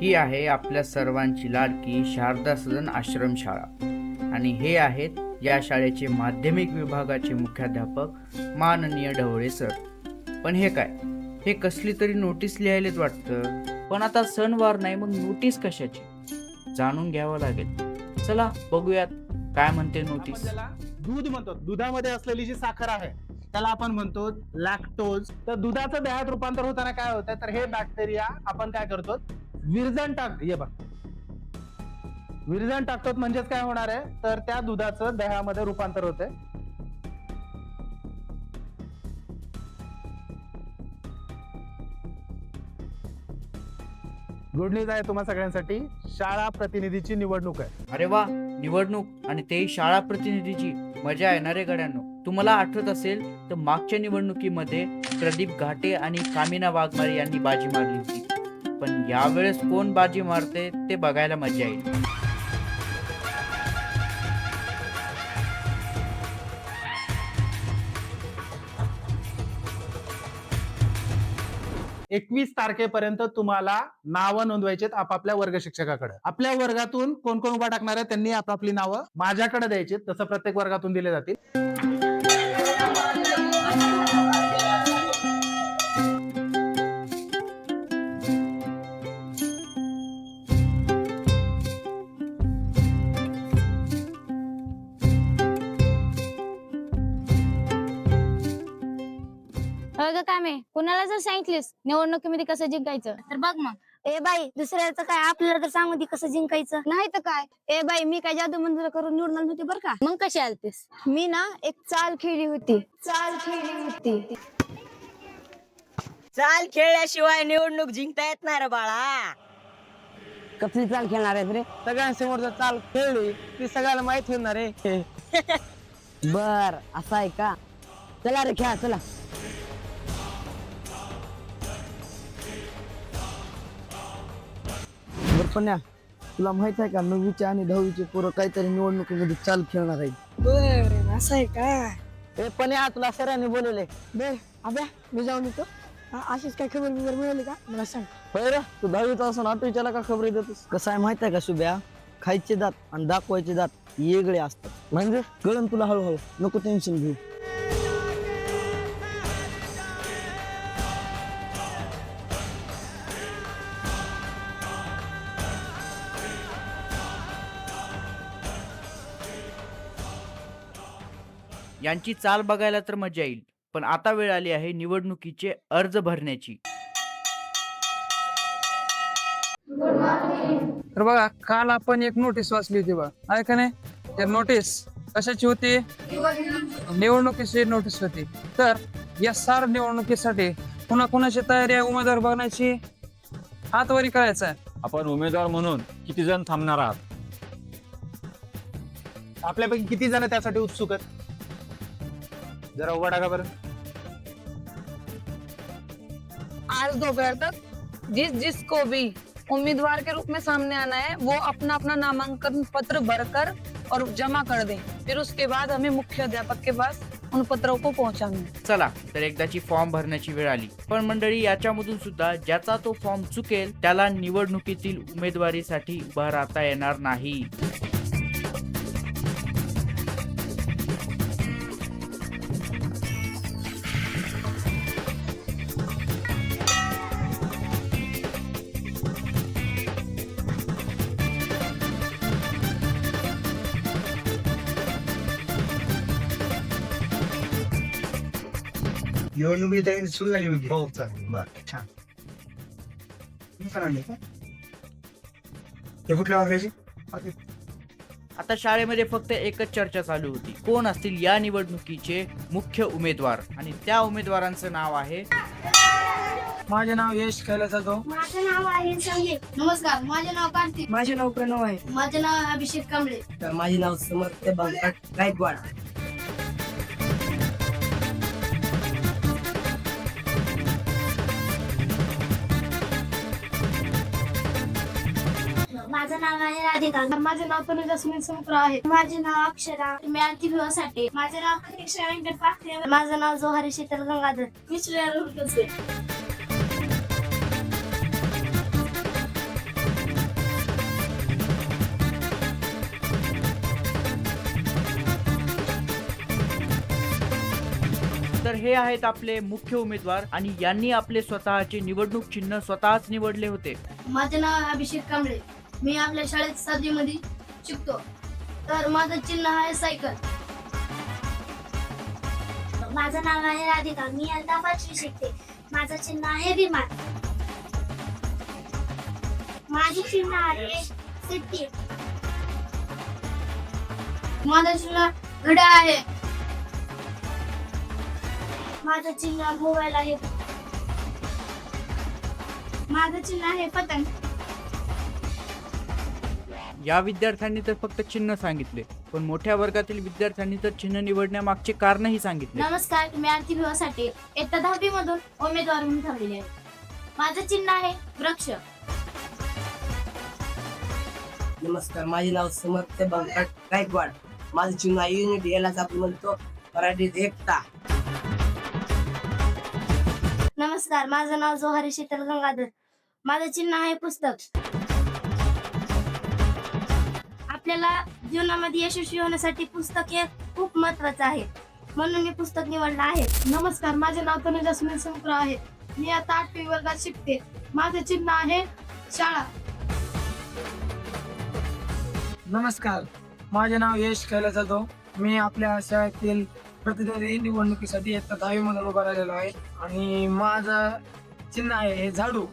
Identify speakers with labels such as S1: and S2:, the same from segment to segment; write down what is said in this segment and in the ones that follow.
S1: ही आहे आपल्या सर्वांची लाडकी शारदा सदन आश्रमशाळा. आणि हे आहेत या शाळेचे माध्यमिक विभागाचे मुख्याध्यापक माननीय ढवळे सर. पण हे काय? हे कसली तरी नोटीस लिहायलेच वाटतं? पण आता सणवार नाही मग नोटीस कशाची? जाणून घ्यावं लागेल. चला बघूयात काय म्हणते नोटीस.
S2: दूध म्हणतो दुधामध्ये असलेली जी साखर आहे त्याला आपण म्हणतो लॅक्टोज तर दुधाचं दह्यात रूपांतर होताना काय होतं? तर हे बॅक्टेरिया आपण काय करतो? विरजण टाक ये बघ. विरजण टाकतात म्हणजेच काय होणार आहे? तर त्या दुधाचं दह्यामध्ये रूपांतर होते गुड न्यूज आहे तुम्हा सगळ्यांसाठी. शाळा प्रतिनिधीची निवडणूक आहे.
S1: अरे वा निवडणूक आणि तेही शाळा प्रतिनिधीची मजा येणारे गड्यांनो? तुम्हाला आठवत असेल तर मागच्या निवडणुकीमध्ये प्रदीप घाटे आणि कामिना वाघमारे यांनी बाजी मारली होती. पण यावेळेस कोण बाजी मारते ते बघायला मजा येईल.
S2: एकवीस तारखेपर्यंत तुम्हाला नावं नोंदवायचे आपापल्या वर्ग शिक्षकाकडे. आपल्या वर्गातून कोण कोण उभा टाकणार आहे त्यांनी आपापली नावं माझ्याकडे द्यायची तसं प्रत्येक वर्गातून दिले जातील.
S3: अगं कामे कुणाला जर सांगितलीस निवडणुकीमध्ये कसं जिंकायचं? तर बघ मग.
S4: ए बाई दुसऱ्याचं काय? आपल्याला तर सांगू दे कसं जिंकायचं.
S3: नाही तर काय? ए बाई मी काय जादू मंदिर करून निवडून आली होती बरं का? मग कशी आलतीस? मी ना एक चाल खेळली होती. चाल खेळली होती.
S5: चाल खेळल्याशिवाय निवडणूक जिंकता येत नाही रे बाळा.
S6: कसली चाल खेळणार आहेत रे?
S2: सगळ्यांसमोर चाल खेळली ती सगळ्याला माहीत होणार आहे
S6: बर असं आहे का? चला रे खेळा चला. पण्या तुला माहीत आहे का नववीचे आणि दहावीचे पोरं काहीतरी निवडणुकीमध्ये चाल खेळणार आहेत.
S4: बर असं आहे का?
S6: ए पण्या तुला सरांनी बोलवले
S4: बर अभ्या मी जाऊन येतो. हा, अशीच काय खबर बिबर मिळाली का? मला सांग.
S6: रे तू दहावीचा असून आठवीच्याला का खबरी देतोस. कसं आहे माहीत आहे का शुभ्या? खायचे दात आणि दाखवायचे दात वेगळे असतात. म्हणजे कळण तुला हळूहळू. नको टेन्शन घेऊ.
S1: यांची चाल बघायला तर मजा येईल पण आता वेळ आली आहे निवडणुकीचे अर्ज भरण्याची.
S7: तर बघा काल आपण एक नोटीस वाचली होती बघा. आहे का नाही? त्या नोटीस कशाची होती? निवडणुकीची नोटीस होती. तर या सार निवडणुकीसाठी कुणा कुणाची तयारी आहे उमेदवार बघण्याची? हातवारी करायचा आहे.
S8: आपण उमेदवार म्हणून किती जण थांबणार आहात?
S2: आपल्यापैकी किती जण त्यासाठी उत्सुक आहेत? जरा उभा टाका बरं.
S9: आज दोपहर तक जिस जिसको भी उम्मीदवार के रूप में सामने आना है वो अपना अपना नामांकन पत्र भरकर और जमा कर दें। फिर उसके बाद हमें मुख्य अध्यापक के पास उन पत्रों को पहुंचाना है।
S1: चला तर एकदाची फॉर्म भरण्याची वेळ आली. पण मंडळी याच्यामधून सुद्धा ज्याचा तो फॉर्म चुकेल त्याला निवडणुकीतील उमेदवारीसाठी उभा राहता येणार नाही.
S2: निवडणुकी सुरू झाली होती हो चालेल छान ते कुठल्या वर्गाची
S1: आता शाळेमध्ये फक्त एकच चर्चा चालू होती. कोण असतील या निवडणुकीचे मुख्य उमेदवार? आणि त्या उमेदवारांचं नाव आहे?
S7: माझे नाव यश कैलास जाधव
S4: माझं नाव आहे नमस्कार माझे नाव कार्तिक.
S6: माझे नाव प्रणव आहे.
S4: माझे नाव अभिषेक कांबळे.
S6: तर माझे नाव समर्थ गायकवाड.
S4: माझं नाव आहे राधिका. माझं नाव पण सुनील संप्रा आहे. माझे नाव अक्षरा. मी आणखी साठी माझं नाव प्रतीक्षा व्यंकट पाखरे माझं नाव जोहारी शीतल गंगाधर. मी श्रेया रोहकसे
S1: तर हे आहेत आपले मुख्य उमेदवार आणि यांनी आपले स्वतःचे निवडणूक चिन्ह स्वतःच निवडले होते.
S4: माझे नाव अभिषेक कांबळे. मी आपल्या शाळेत सातवीमध्ये शिकतो. तर माझं चिन्ह आहे सायकल. माझं नाव आहे राधिका. मी आता पाचवी शिकते. माझं चिन्ह आहे विमान. माझे चिन्ह आहे सिट्टी. माझं चिन्ह घड्याळ आहे. माझं चिन्ह मोबाईल आहे. माझं चिन्ह आहे पतंग.
S1: या विद्यार्थ्यांनी तर फक्त चिन्ह सांगितले पण मोठ्या वर्गातील विद्यार्थ्यांनी तर चिन्ह निवडण्यामागचे कारणही सांगितले.
S4: नमस्कार मी आरती भिवासाठी इयत्ता दहावी मधून उमेदवार म्हणून ठरलेले आहे. माझं चिन्ह आहे वृक्ष.
S10: नमस्कार माझे नाव समर्थ बंकट गायकवाड. माझं चिन्ह आहे युनिटी यालाच आपण म्हणतो मराठीत एकता.
S4: नमस्कार माझं नाव जोहारी शीतल गंगाधर. माझं चिन्ह आहे पुस्तक. आपल्याला जीवनामध्ये यशस्वी होण्यासाठी पुस्तक हे खूप महत्वाचं आहे. म्हणून मी पुस्तक निवडलं आहे. नमस्कार माझे नाव तनुजा सुनील समुद्र आहे. मी आता आठवी वर्गात शिकते. माझं चिन्ह आहे शाळा.
S11: नमस्कार माझे नाव यश कैला जाधव. मी आपल्या शाळेतील प्रतिनिधी निवडणुकीसाठी इयत्ता दहावी मधून उभा राहिलेलो आहे आणि माझं चिन्ह आहे हे झाडू.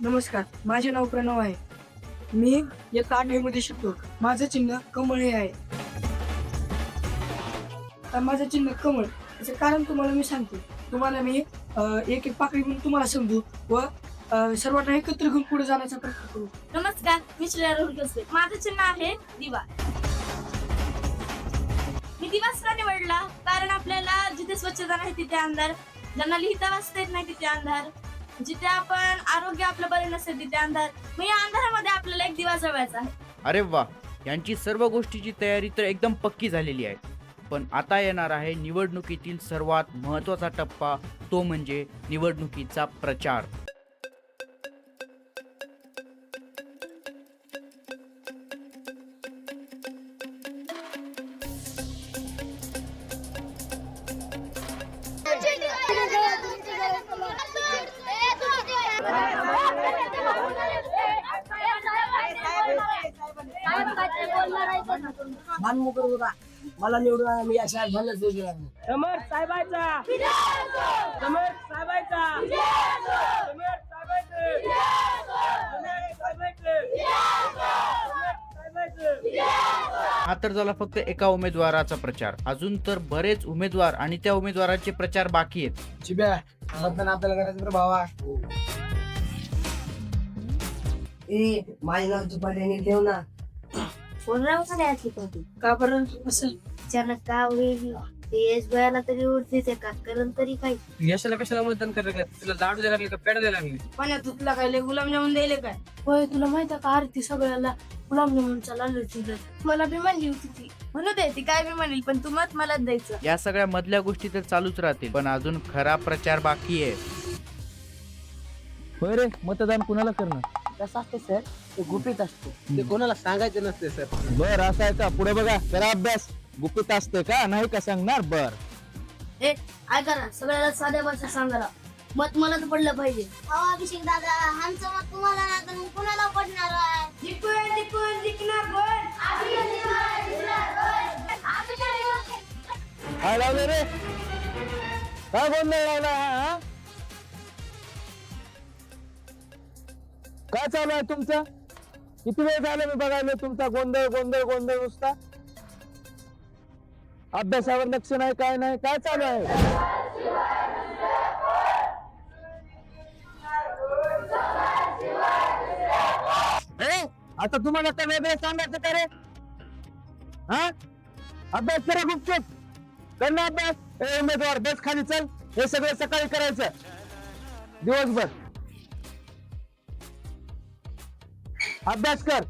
S11: नमस्कार माझे नाव प्रणव आहे. मी इयत्ता आठवीमध्ये शिकतो माझं चिन्ह कमळ हे आहे. तर माझं चिन्ह कमळ याचं कारण तुम्हाला मी सांगतो. तुम्हाला मी अं, एक एक पाकळी म्हणून तुम्हाला समजू व सर्वांना एकत्र घेऊन पुढे जाण्याचा प्रयत्न करू.
S4: नमस्कार मी श्रेया राहुल कसबे माझं चिन्ह आहे दिवा. मी दिवास का निवडला कारण आपल्याला जिथे स्वच्छता नाही तिथे अंधार. ज्यांना लिहिता वाचता येत नाही तिथे अंधार. जिथे आपण आरोग्य आपलं बरं नसेल तिथे अंधार. मग या अंधारामध्ये आपल्याला एक दिवा जवळचा आहे.
S1: अरे वा यांची सर्व गोष्टीची तयारी तर एकदम पक्की झालेली आहे. पण आता येणार आहे निवडणुकीतील सर्वात महत्त्वाचा टप्पा तो म्हणजे निवडणुकीचा प्रचार.
S10: भानमुख होता. मला निवडून मी योग्य लागलो
S11: समर साहेबांचा समर साहेबांचा समर
S1: हा तर झाला फक्त एका उमेदवाराचा प्रचार. अजून तर बरेच उमेदवार आणि त्या उमेदवाराचे प्रचार बाकी आहेत.
S11: चिब्या मतदान आपल्याला करायचं बरं भावा.
S10: ए माझे नाव चुपाट्याने ठेव ना.
S11: का बरं? असं?
S4: अचानक का होईल ते बयाला तरी उठतेच का कारण तरी काय
S11: यशाला कशाला मतदान करायला काय? तुला लाडू द्यायला लागले का? पेढा द्यायला लागले?
S4: पाण्यात तुला काय? गुलाबजामुन द्यायले काय? होय तुला माहीत आहे का आरती सगळ्याला गुलाबजामुनचा लालू तुझं मला बी म्हणली होती ती. म्हणू दे ती काय बी म्हणेल पण तू मत मलाच द्यायचं.
S1: या सगळ्या मधल्या गोष्टी तर चालूच राहतील पण अजून खरा प्रचार बाकी आहे.
S12: होय रे मतदान कुणाला करणं
S10: कसं असते सर? ते गुपित असते. ते कोणाला सांगायचं नसते सर.
S12: बर असं आहे का? पुढे बघा जरा अभ्यास. गुपित असते का? नाही का सांगणार? बर.
S4: ए ऐका ना सगळ्याला साध्या भाषा सांगायला मत मलाच पडलं पाहिजे.
S13: अहो अभिषेक दादा आमचं मत तुम्हाला नाही तर मग कुणाला पडणार आहे?
S12: काय लावलं रे? काय गोंधळ लावला हा? काय चालू आहे तुमचं? किती वेळ झालं मी बघायला? तुमचा गोंधळ गोंधळ गोंधळ नुसता? अभ्यासावर लक्ष नाही काय नाही काय चालू आहे? आता तुम्हाला काय वेगळं सांगायचं का रे? हा? अभ्यास करा गुपचूप कर ना अभ्यास. उमेदवार बेस खाली चल. हे सगळं सकाळी करायचं. दिवसभर. अभ्यास कर.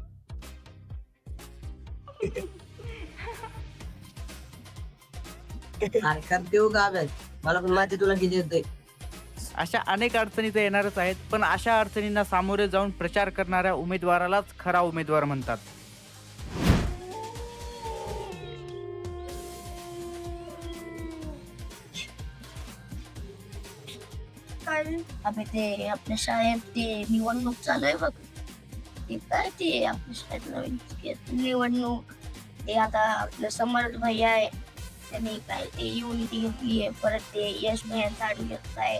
S10: देऊ मला तुला किती
S1: अशा अनेक अडचणी तर येणारच आहेत पण अशा अडचणींना सामोरे जाऊन प्रचार करणाऱ्या उमेदवारालाच खरा उमेदवार म्हणतात.
S4: अबे ते आपल्या शाळेत ते निवडणूक चालू आहे बघ. ते काय ते आपल्या शाळेत नवीन निवडणूक. ते आता आपलं समर्थ भैया आहे. त्यांनी काय ते युनिटी घेतली आहे. परत ते यश भैया घेत आहे.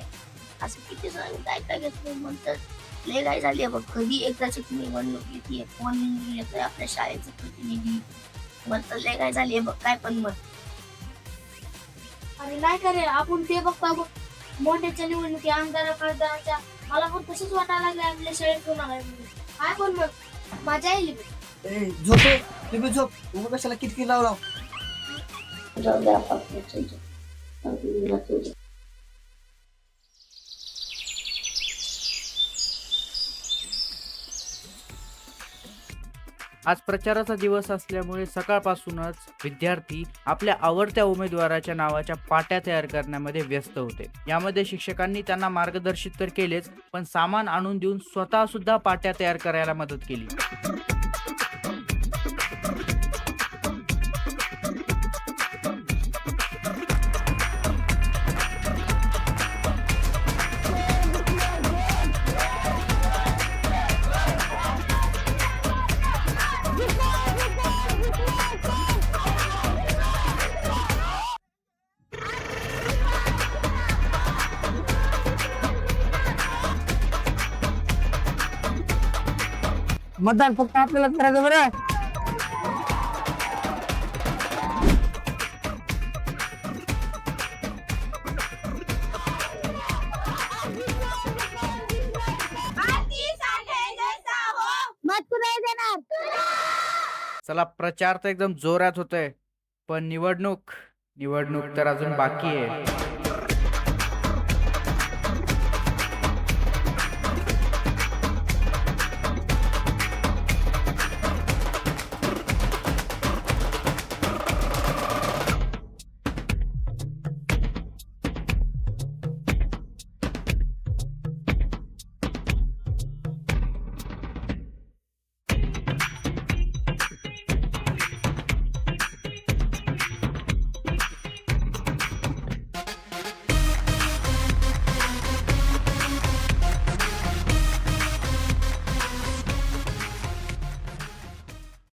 S4: असं किती जण काय काय घेतलं म्हणतात. लय काय झाली बघ. कधी एकदाची निवडणूक येते. कोण येतोय आपल्या शाळेचं प्रतिनिधी? म्हणतात लय काय झाली बघ. काय पण म्हण. अरे नाही करे आपण ते बघता बघ. मोठ्याच्या निवडणुकी आमदार खासदारांच्या मला पण तसंच वाटायला लागलं आपल्या शाळेत कोणाला काय पण मग. मजा येईल बघ.
S6: झोप तुम्ही झोप. उगा कशाला किटकी लाव लाव.
S4: जाऊ दे
S1: आज प्रचाराचा दिवस असल्यामुळे सकाळपासूनच विद्यार्थी आपल्या आवडत्या उमेदवाराच्या नावाच्या पाट्या तयार करण्यामध्ये व्यस्त होते. यामध्ये शिक्षकांनी त्यांना मार्गदर्शित तर केलेच पण सामान आणून देऊन स्वतः सुद्धा पाट्या तयार करायला मदत केली.
S11: मतदान फक्त आपल्याला करायचं बरं.
S3: मत कुणाला देणार?
S1: चला प्रचार तर एकदम जोरात होतोय पण निवडणूक निवडणूक तर अजून बाकी आहे.